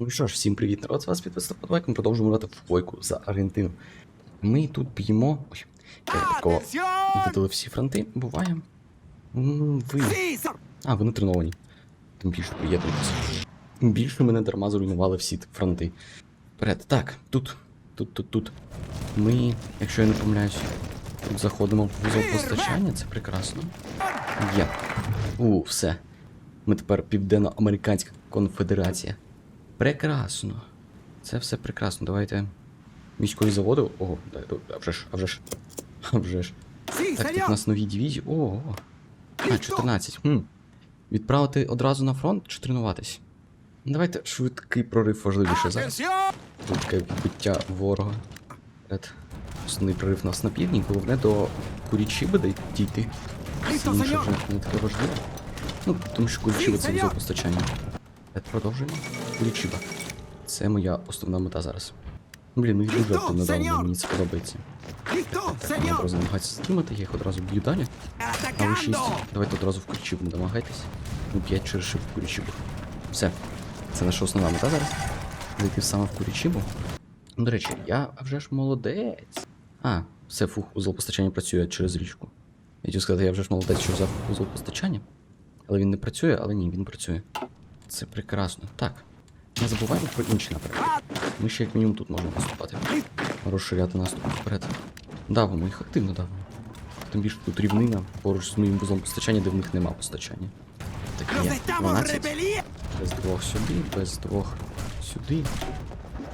Ну що ж, всім привіт, народ, з вас підписав Подвайк, ми продовжуємо грати в бойку за Аргентину. Ми тут б'ємо. Ой, я такого видали всі фронти, буває. Ви. А, ви не треновані. Тим більше приєднуйтесь. Більше мене дарма зруйнували всі фронти. Вперед. Так, тут, тут, тут, тут. Ми, якщо я не помиляюсь, тут заходимо в вузол постачання, це прекрасно. Є. У, все. Ми тепер Південноамериканська конфедерація. Прекрасно. Це все прекрасно. Давайте. Військові заводи. Ого, а вже ж, а вже ж. А вже ж. Так, тут у нас нові дивізії. Ого. А, 14. Хм. Відправити одразу на фронт чи тренуватись? Давайте швидкий прорив важливіше зараз. Швидке відбиття ворога. Вперед. Основний прорив у нас на півдні, головне до Курічіби дай- дійти. Інше вже не таке важливе. Ну, тому що Курічіба це вузол постачання. Продовжуємо. Курічіба. Це моя основна мета зараз. Блін, ну їх дуже активно мені це подобається. Так, вони одразу намагаються затримати, я їх одразу б'ю далі. А ви 6. Давайте одразу в Курічибу не намагайтесь. Ну 5 через шип в Курічибу. Все. Це наша основна мета зараз. Зайти саме в Курічибу. Ну, до речі, я а вже ж молодець. А, все, фух, узол постачання працює через річку. Я хотів сказати, я вже ж молодець, що взяв узол постачання. Але він не працює, але ні, він працює. Це прекрасно. Так. Не забуваємо про інші напрямки. Ми ще як мінімум тут можемо поступати. Розширяти наступ вперед. Давимо їх активно давимо. Тим більше тут рівнина поруч з моїм вузлом постачання, де в них нема постачання. Так є. 12. Без двох сюди, без двох сюди,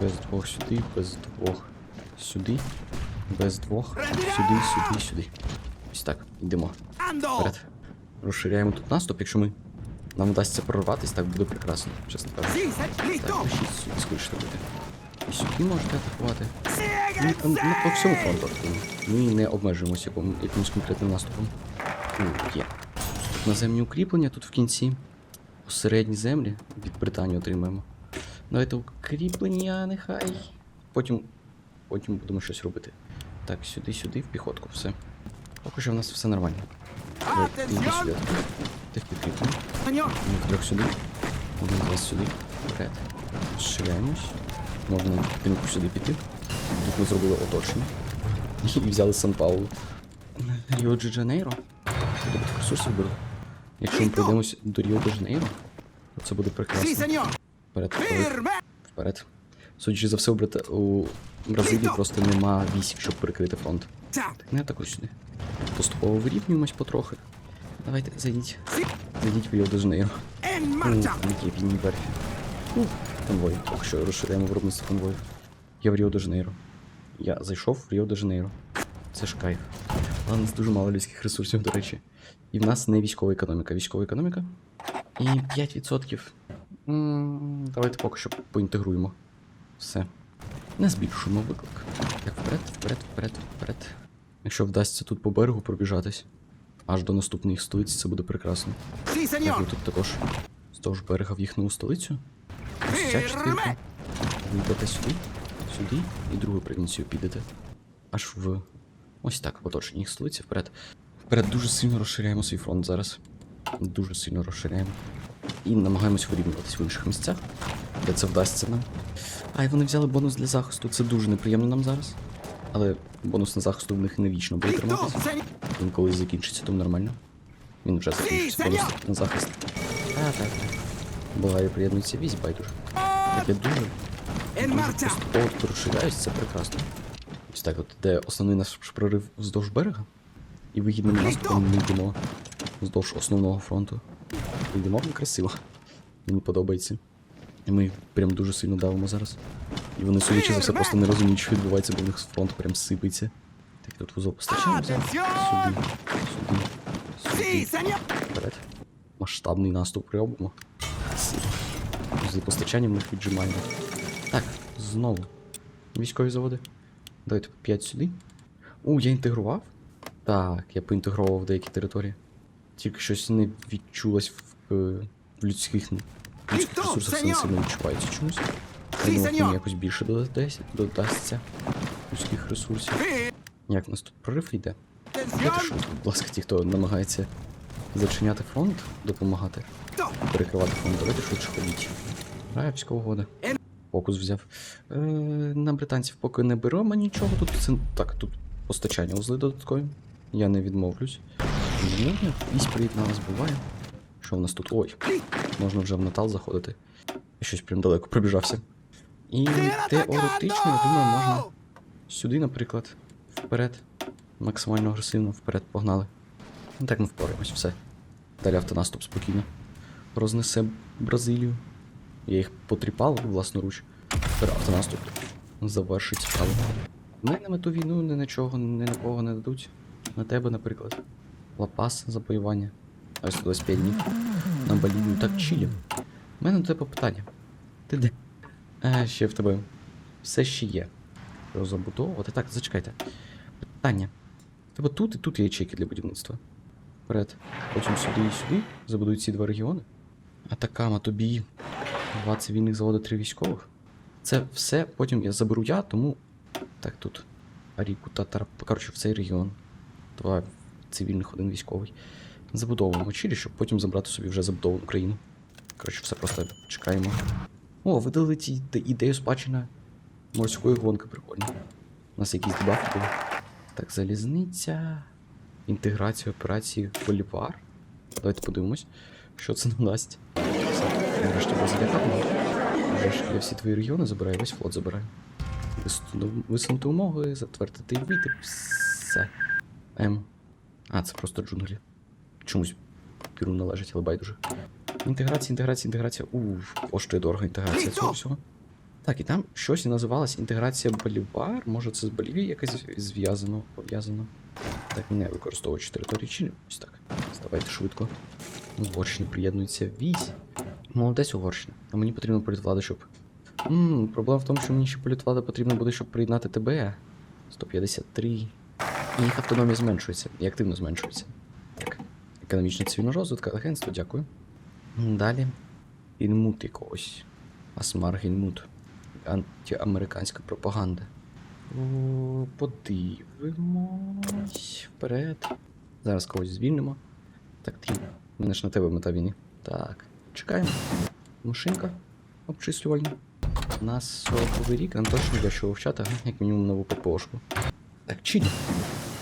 без двох сюди, без двох сюди, без двох сюди, сюди, сюди. Ось так, йдемо. Вперед. Розширяємо тут наступ, якщо ми. Нам вдасться прорватись, так буде прекрасно, чесно кажучи. Так, ви шість сюди скоріше буде. І сюди можете атакувати. Ми там ну, по всьому фронту. Ми не обмежуємося якимось конкретним наступом. Ну, є. Наземні укріплення тут в кінці. У середні землі від Британії отримаємо. Давайте укріплення, нехай. Потім. Потім будемо щось робити. Так, сюди, сюди, в піхотку, все. Поки що в нас все нормально. Сюди. Ти в підкріплення. Ми трьох сюди. Один з вас сюди. Вперед. Зширяємось. Можна на підтримку сюди піти. Тут ми зробили оточення. І взяли Сан-Паулу. Ріо де Жанейро. Тобто ресурсів беру. Якщо ми пройдемось до Ріо де Жанейро, то це буде прекрасно. Вперед, вперед. Судячи за все, у, Бразилії просто нема військ, щоб перекрити фронт. Так, не атакуй сюди. Поступово вирівнюємось потрохи. Давайте, зайдіть. Зайдіть в Жанейро. Ну, які війні верфі. Конвой. Поки що розширяємо виробництво конвоїв. Я в Ріо де Жанейро. Я зайшов в Ріо де Жанейро. Це ж кайф. Але у нас дуже мало людських ресурсів, до речі. І в нас не військова економіка. Військова економіка. І 5%. М, Давайте поки що поінтегруємо. Все. Не збільшуємо виклик. Так, вперед, вперед, вперед, вперед. Якщо вдасться тут по берегу пробіжатись, аж до наступної столиці, це буде прекрасно. Так, ви тут також з того ж берега в їхню столицю. Ось ця частинка. Ви йдете сюди, сюди, і другу провінцію підете. Аж в. Ось так, в оточенні їх столиці вперед. Вперед дуже сильно розширяємо свій фронт зараз. Дуже сильно розширяємо. І намагаємось вирівнюватись в інших місцях, де це вдасться нам. А, і вони взяли бонус для захисту. Це дуже неприємно нам зараз. Але бонус на захисту в них не вічно буде триматися. Він колись закінчиться, тому нормально. Він вже закінчиться бонус на захист. А, так. Буває, приєднується візь, байдуже. Так я дуже, поступово розширяюсь, це прекрасно. Ось так, от де основний наш прорив вздовж берега, і вигідним наступом ми йдемо вздовж основного фронту. Йдемо красиво. Мені подобається. І ми прям дуже сильно давимо зараз. І вони, судячи за все, просто не розуміють, що відбувається, бо в них фронт прям сипеться. Так, тут вузол постачаємо зараз. Сюди, сюди, сюди. Вперед. Масштабний наступ робимо. З постачанням ми їх віджимаємо. Так, знову. Військові заводи. Давайте 5 сюди. У, я інтегрував? Так, я поінтегрував деякі території. Тільки щось не відчулось в, е, в людських, людських ресурсах, це не сильно відчувається чомусь. Я думав, мені якось більше додасться людських ресурсів. Як в нас тут прорив йде? Знаєте, що, будь ласка, ті, хто намагається зачиняти фронт, допомагати, перекривати фронт, давайте швидше ходіть. Грає угода. Фокус взяв. Е, на британців поки не беремо нічого. Тут це так, тут постачання узли додаткові. Я не відмовлюсь. Вісь приєдналась, буває. Що в нас тут? Ой, можна вже в Натал заходити. Я щось прям далеко пробіжався. І теоретично, я думаю, можна сюди, наприклад, вперед. Максимально агресивно вперед погнали. Ну так ми впораємось, все. Далі автонаступ спокійно. Рознесе Бразилію. Я їх потріпав власноруч. Тепер автонаступ завершить справу. Ми на мету війну ні на чого, ні на кого не дадуть. На тебе, наприклад. Лапас завоювання. А ось 25 днів. На Болівію так чилі. У мене до тебе питання. Ти де? А, ще в тебе все ще є. Розбудовувати. Так, зачекайте. Питання. Тебе тут і тут є ячейки для будівництва. Вперед. Потім сюди і сюди забудують ці два регіони. Атакама тобі. Два цивільних заводи, три військових. Це все потім я заберу я, тому. Так, тут. Аріку, Татар. Коротше, в цей регіон. Два цивільних, один військовий. Забудовуємо Чилі, щоб потім забрати собі вже забудовану країну. Коротше, все просто чекаємо. О, видали іде- ідею спадщина морської гонки, прикольно. У нас якісь дебафи були. Так, залізниця. Інтеграція операції Болівар. Давайте подивимось, що це нам дасть. Нарешті. Вже ж я всі твої регіони забираю, весь флот забираю. Висунути- умови, затвердити вийти. Все. М. А, це просто джунглі. Чомусь піру належить, але байдуже. Інтеграція, інтеграція, інтеграція. Уф, коштує дорого інтеграція цього всього. Так, і там щось називалось інтеграція Болівар. Може це з Болівією якось зв'язано, пов'язано. Так, не використовуючи території Чилі. Ось так. Ставайте швидко. Угорщина приєднується вісь. Молодець Угорщина. А мені потрібно політвлада, щоб. Ммм, проблема в тому, що мені ще політвлада потрібна буде, щоб приєднати тебе. 153. І їх автономія зменшується, і активно зменшується. Так. Економічна цивільна розвитка, агентство, дякую. Далі. Інмут якогось. Асмар Гельмут. Антиамериканська пропаганда. Подивимось. Вперед. Зараз когось звільнимо. Так, ти. Мене ж на тебе мета війни. Так. Чекаємо. Машинка обчислювальна. У нас 40 рік, нам точно для чого вчати, як мінімум нову ППОшку. Так, Чилі.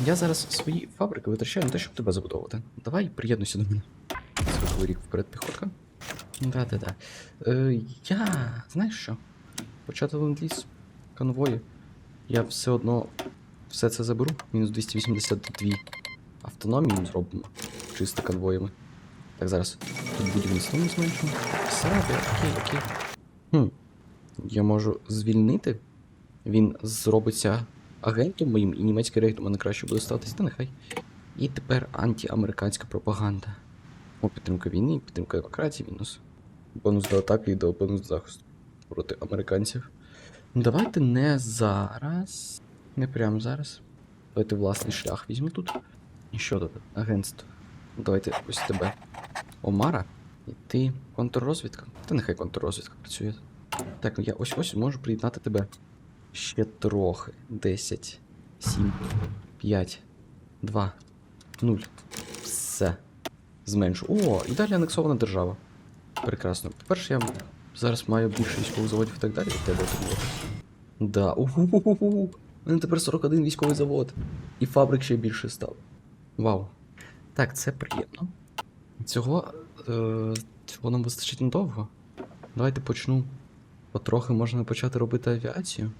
Я зараз свої фабрики витрачаю на те, щоб тебе забудовувати. Давай приєднуйся до мене. 40 рік вперед піхотка. Да-да-да. Е, я. Знаєш що? Почати ленд-ліз, конвої. Я все одно все це заберу. Мінус 282 автономії зробимо. Чисто конвоями. Так, зараз тут будівництво ми зменшимо. Все, окей, окей. Хм. Я можу звільнити. Він зробиться агентом моїм, і німецький рейд у мене краще буде ставитись, та нехай. І тепер антиамериканська пропаганда. О, підтримка війни, підтримка демократії, мінус. Бонус до атаки і до бонус до захисту проти американців. Ну, Давайте не зараз. Не прямо зараз. Давайте власний шлях візьму тут. І що тут? Агентство. Давайте ось тебе. Омара. І ти контррозвідка. Та нехай контррозвідка працює. Так, я ось ось можу приєднати тебе. Ще трохи. 10, 7, 5, 2, 0. Все. Зменшу. О, і далі анексована держава. Прекрасно. По-перше, я зараз маю більше військових заводів і так далі від тебе отримувати. Да. Уху. У мене тепер 41 військовий завод. І фабрик ще більше став. Вау. Так, це приємно. Цього. Е, цього нам вистачить надовго. Давайте почну. Потрохи можна почати робити авіацію.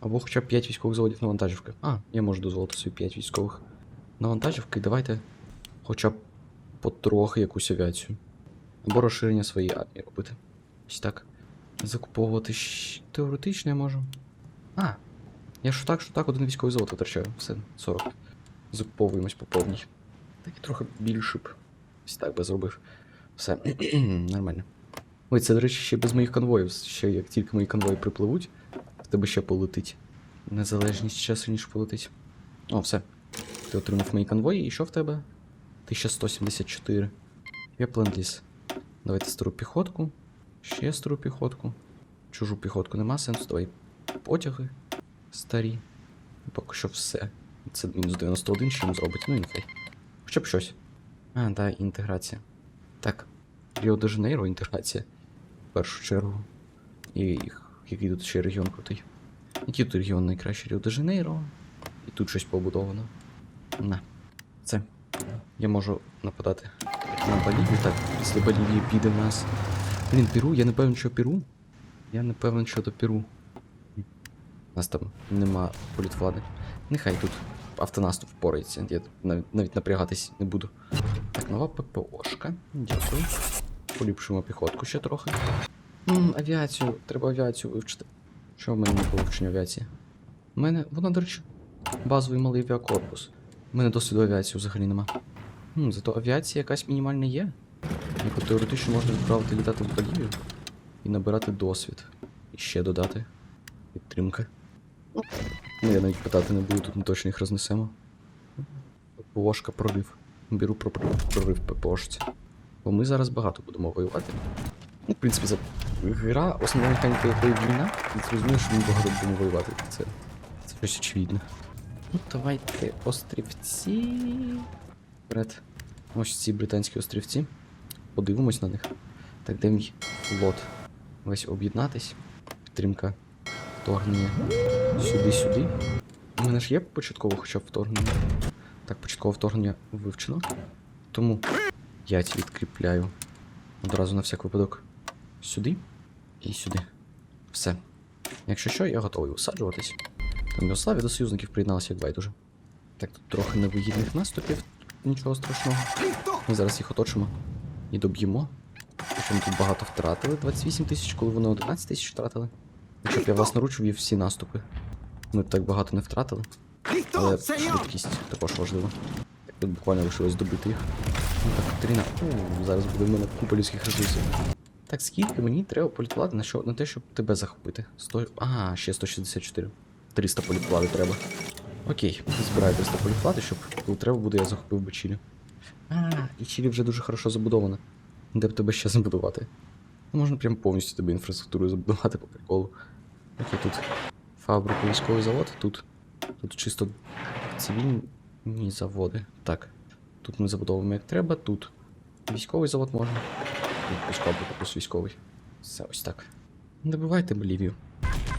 Або хоча б 5 військових заводів на вантажівки. А, я можу дозволити собі 5 військових на вантажівки. Давайте хоча б потрохи якусь авіацію. Або розширення своєї армії робити. Ось так. Закуповувати теоретично я можу. А, я що так, що так, один військовий завод витрачаю. Все, 40. Закуповуємось по повній. Так і трохи більше б. Ось так би зробив. Все, нормально. Ой, це, до речі, ще без моїх конвоїв. Ще як тільки мої конвої припливуть, в тебе ще полетить. Незалежність ще сильніше полетить. О, все. Ти отримав мої конвої, і що в тебе? 1174. Я плендліс. Давайте стару піхотку. Ще стару піхотку. Чужу піхотку нема сенсу. Давай потяги старі. Поки що все. Це мінус 91, що їм зробить. Ну і нехай. Хоча б щось. А, да, інтеграція. Так. Ріо де Жанейро інтеграція. В першу чергу. І їх- який тут ще регіон крутий. Який тут регіон найкращий? Ріо де Жанейро. І тут щось побудовано. На. Це. Я можу нападати на Болівію. Так, після Болівії піде в нас. Блін, Перу, я не певен, що Перу. Я не певен, що то Перу. У нас там нема політвлади. Нехай тут автонаступ впорається. Я навіть, навіть напрягатись не буду. Так, нова ППОшка. Дякую. Поліпшимо піхотку ще трохи. М, авіацію, треба авіацію вивчити. Що в мене не по вивченню авіації? У мене, вона, до речі, базовий малий авіакорпус. У мене досвіду авіації взагалі нема. Хм, зато авіація якась мінімальна є. Яку теоретично можна відправити літати в Болівію і набирати досвід. І ще додати. Підтримка. Ну, я навіть питати не буду, тут ми точно їх рознесемо. ППОшка прорив. Беру про про- прорив ППОшці. Бо ми зараз багато будемо воювати. Ну, в принципі, за гра, основна механіка якої війна, і ти розумієш, що ми багато будемо воювати. Це, це щось очевидне. Ну, давайте острівці. Вперед. Ось ці британські острівці. Подивимось на них. Так, де мій флот? Весь об'єднатись. Підтримка вторгнення сюди-сюди. У мене ж є початково хоча б вторгнення. Так, початкове вторгнення вивчено. Тому я ці відкріпляю одразу на всяк випадок сюди і сюди. Все. Якщо що, я готовий усаджуватись. Там Югославія до союзників приєдналася як байдуже. Так, тут трохи невигідних наступів, нічого страшного. Ми зараз їх оточимо і доб'ємо. Причому тут багато втратили. 28 тисяч, коли вони 11 тисяч втратили. Якщо б я власноруч вів всі наступи. Ми б так багато не втратили. Але швидкість також важлива. Тут буквально лишилось добити їх. Ну так, Катерина, у, зараз буде в мене купа людських ресурсів. Так, скільки мені треба політвлади на, що, на те, щоб тебе захопити? 100... Ага, ще 164. 300 політвлади треба. Окей, збираю 300 політвлади, щоб коли треба буде, я захопив би Чилі. А, і Чилі вже дуже хорошо забудоване. Де б тебе ще забудувати? Ну, можна прям повністю тебе інфраструктуру забудувати по приколу. Окей, тут фабрика, військовий завод, тут. Тут чисто цивільні заводи. Так. Тут ми забудовуємо як треба, тут військовий завод можна. Тут пускав плюс військовий. Все ось так. Не добивайте Болівію.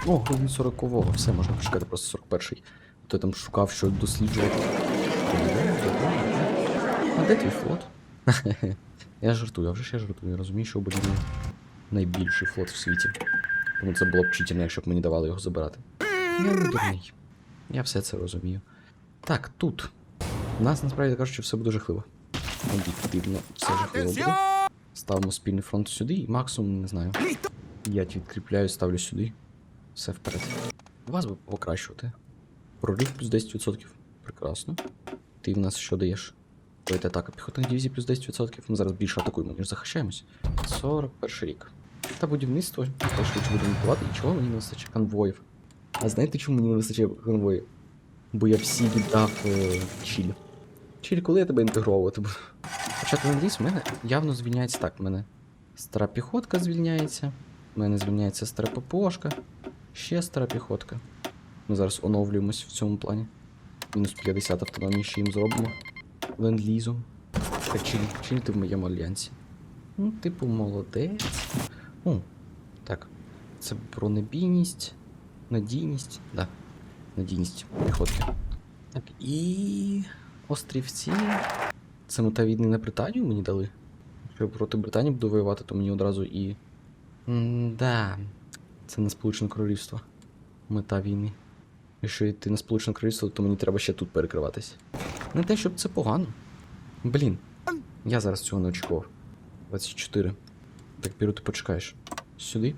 О, грудень 40-го, все, можна почекати просто 41-й. То я там шукав, що досліджувати. А де твій флот? я жартую, а вже ж я жартую. Я розумію, що Болівії найбільший флот в світі. Тому це було б читерно, якщо б мені давали його забирати. Я не дурний. Я все це розумію. Так, тут. У нас насправді кажучи, все буде жахливо. Об'єктивно, все жахливо буде. Ставимо спільний фронт сюди і максимум, не знаю. Я відкріпляю, ставлю сюди. Все вперед. Вас би покращувати. Прорив плюс 10%. Прекрасно. Ти в нас що даєш? Давайте атака піхотних дивізій плюс 10%. Ми зараз більше атакуємо, ніж захищаємось. 41 рік. Та будівництво. Теж швидше будемо будувати. І чого мені не вистачає конвоїв? А знаєте, чому мені не вистачає конвоїв? Бо я всі віддав е, Чилі. Чилі, коли я тебе інтегровувати буду? Хоча ти надіюсь, в мене явно звільняється так. В мене стара піхотка звільняється. В мене звільняється стара ППОшка. Ще стара піхотка. Ми зараз оновлюємось в цьому плані. Мінус 50 автономії ще їм зробимо. Ленд-лізом. Так, Чилі, Чилі ти в моєму альянсі. Ну, типу, молодець. О, так. Це бронебійність, надійність. Да. Надійність піхотки. Так, і. Острівці. Це мета війни на Британію мені дали. Якщо я проти Британії буду воювати, то мені одразу і. Да. Це не Сполучене Королівство. Мета війни. Якщо йти на Сполучене Королівство, то мені треба ще тут перекриватись. Не те, щоб це погано. Блін. Я зараз цього не очікував. 24. Так, Піру, ти почекаєш. Сюди.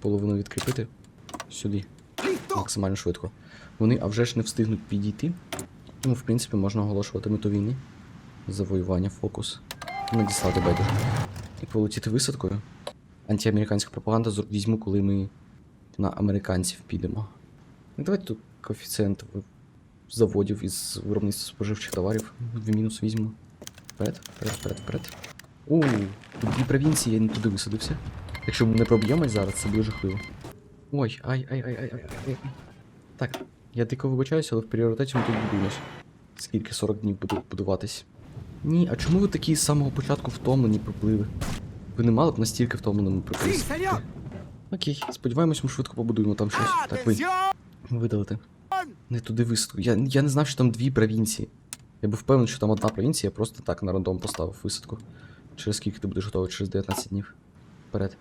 Половину відкріпити. Сюди. Максимально швидко. Вони а вже ж не встигнуть підійти. Тому, в принципі, можна оголошувати мету війни. Завоювання, фокус. Надіслати байдуже. І полетіти висадкою. Антиамериканська пропаганда візьму, коли ми на американців підемо. Ну, Давайте тут коефіцієнт заводів із виробництва споживчих товарів в мінус візьму. Вперед, вперед, вперед, вперед. У, тут дві провінції, я не туди висадився. Якщо ми не проб'ємось зараз, це буде жахливо. Ой, ай, ай, ай, ай, ай, ай. Так, я дико вибачаюся, але в пріоритеті ми тут будуємось. Скільки 40 днів буде будуватись. Ні, а чому ви такі з самого початку втомлені приплили? Ви не мали б настільки втомленими приплити? Окей, сподіваємось, ми швидко побудуємо там щось. Так, ви видалите. Не туди висадку. Я, я не знав, що там дві провінції. Я був впевнений, що там одна провінція, я просто так на рандом поставив висадку. Через скільки ти будеш готовий? Через 19 днів. Вперед.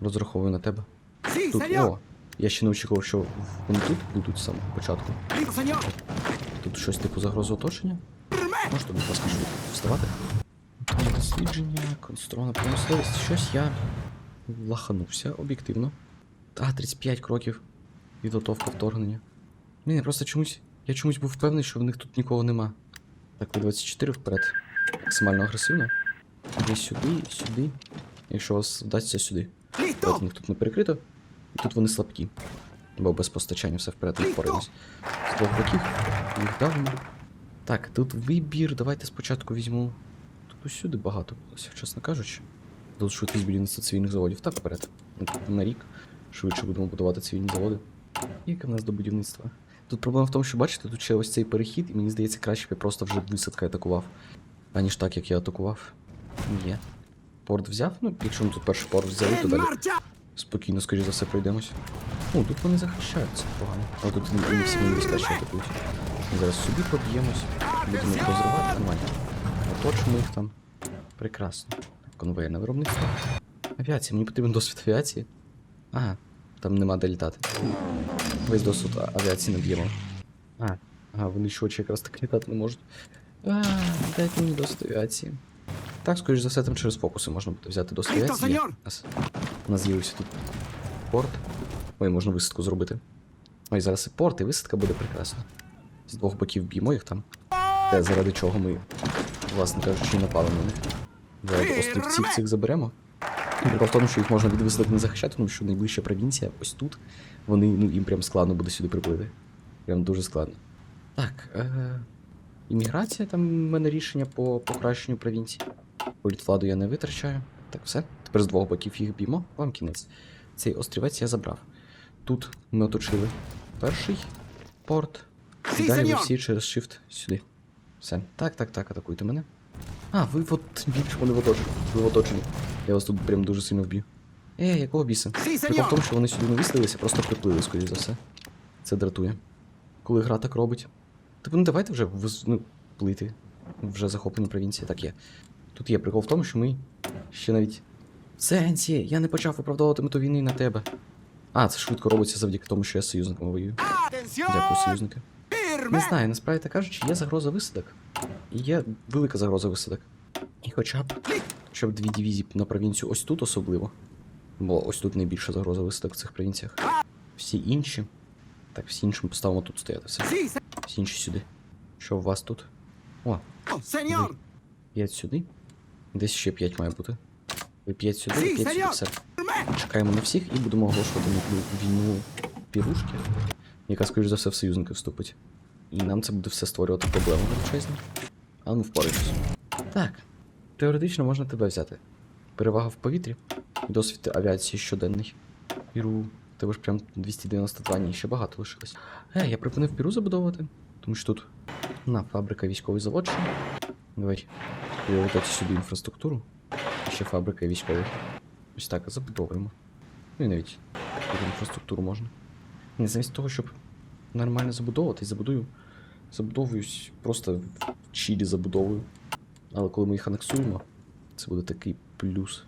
Розраховую на тебе. Тут, о, я ще не очікував, що вони тут будуть з самого початку. Тут щось типу загрози оточення. Можете, будь ласка, швидко вставати. Дослідження, конструована промисловість. Щось я лаханувся об'єктивно. А, 35 кроків. Підготовка вторгнення. Ні, я просто чомусь. Я чомусь був впевнений, що в них тут нікого нема. Так, ви 24 вперед. Максимально агресивно. Іди сюди, сюди. Якщо вас вдасться сюди. В них тут не перекрито. І тут вони слабкі. Бо без постачання все вперед не впораємось. З двох боків їх давимо. Так, тут вибір. Давайте спочатку візьму. Тут усюди багато, ось, чесно кажучи. Тут швидкість будівництва цивільних заводів. Так, вперед. На рік швидше будемо будувати цивільні заводи. Яке в нас до будівництва? Тут проблема в тому, що бачите, тут ще ось цей перехід, і мені здається, краще б я просто вже висадка атакував. Аніж так, як я атакував. Є. Порт взяв? Ну, якщо ми тут перший порт взяли, то далі спокійно, скоріш за все, пройдемось. О, тут вони захищаються погано. А тут не, всі мені безпечно атакують. Зараз собі поб'ємось, будемо їх розривати, нормально. Оточимо їх там. Прекрасно. Конвейерне виробництво. Авіація, мені потрібен досвід авіації. Ага, там нема де літати. Весь досвід а- авіації не б'ємо. А, ага, вони швидше якраз так літати не можуть. А, дайте мені досвід авіації. Так, скоріш за все, там через фокуси можна буде взяти досвід Літо, авіації. У нас- У нас з'явився тут порт. Ой, можна висадку зробити. Ой, зараз і порт, і висадка буде прекрасна. З двох боків б'ємо їх там. Те, заради чого ми, власне кажучи, напали на них. Заради острівців цих заберемо. Прикол в тому, що їх можна від висадок не захищати, тому що найближча провінція ось тут. Вони, ну, їм прям складно буде сюди приплити. Прям дуже складно. Так, е- імміграція, там в мене рішення по покращенню провінції. Політвладу я не витрачаю. Так, все. Тепер з двох боків їх б'ємо. Вам кінець. Цей острівець я забрав. Тут ми оточили перший порт. І далі ви всі через shift сюди. Все. Так, так, так, атакуйте мене. А, ви от більше вони в оточенні. Ви в оточенні. Я вас тут прям дуже сильно вб'ю. Е, якого біса? Прикол в тому, що вони сюди не виставилися, просто приплили, скоріш за все. Це дратує. Коли гра так робить. Типу, ну давайте вже ну, плити. Вже захоплені провінції, так є. Тут є прикол в тому, що ми ще навіть. Сенсі, я не почав виправдовувати мету війни на тебе. А, це швидко робиться завдяки тому, що я з союзниками воюю. Дякую, союзники. Не знаю, насправді так кажучи, є загроза висадок. Є велика загроза висадок. І хоча б, хоча б дві дивізії на провінцію ось тут особливо. Бо ось тут найбільша загроза висадок в цих провінціях. Всі інші. Так, всі інші ми поставимо тут стояти. Все. Всі інші сюди. Що у вас тут? О, señor. 5 сюди. Десь ще 5 має бути. Ви 5 сюди, 5 сюди. Все. Чекаємо на всіх і будемо оголошувати війну пірушки, яка, скоріш за все, в союзники вступить. І нам це буде все створювати проблеми величезні. Але ми впораємось. Так. Теоретично можна тебе взяти. Перевага в повітрі. Досвід авіації щоденний. Піру. Тебе ж прям 292 ні, ще багато лишилось. Е, я припинив піру забудовувати, тому що тут на фабрика військовий завод. Давай. Пріоритеті сюди інфраструктуру. Ще фабрика і військовий. Ось так забудовуємо. Ну і навіть інфраструктуру можна. Не замість того, щоб нормально забудовуватись, забудую. Забудовуюсь просто в Чилі забудовую. Але коли ми їх анексуємо, це буде такий плюс.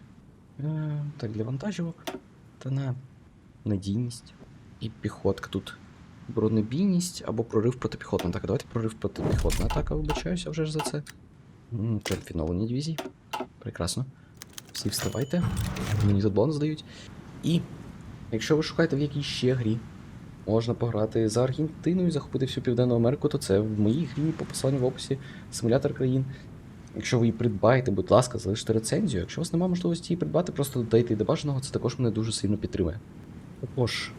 Е, так, для вантажівок. Та на надійність. І піхотка тут. Бронебійність або прорив протипіхотна атака. Давайте прорив протипіхотна атака, вибачаюся вже ж за це. М, Це фіновані дивізії. Прекрасно. Всі вставайте. Мені тут бонус дають. І якщо ви шукаєте в якій ще грі, можна пограти за Аргентину і захопити всю Південну Америку, то це в моїй грі по посиланню в описі симулятор країн. Якщо ви її придбаєте, будь ласка, залиште рецензію. Якщо у вас немає можливості її придбати, просто додайте до бажаного, це також мене дуже сильно підтримує. Також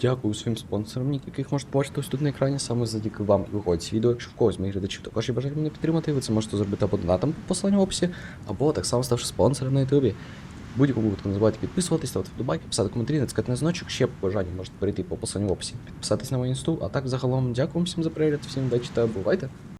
дякую своїм спонсорам, яких можете побачити ось тут на екрані, саме завдяки вам і виходить відео. Якщо в когось моїх глядачів також є бажання мене підтримати, ви це можете зробити або донатом по посиланню в описі, або так само ставши спонсором на ютубі. Будь-якому випадку не забувайте підписуватись, ставити вподобайки, писати коментарі, натискати на значок, ще по бажанню можете перейти по посиланню в описі, підписатись на мою інсту. А так загалом дякую всім за перегляд, всім та бувайте!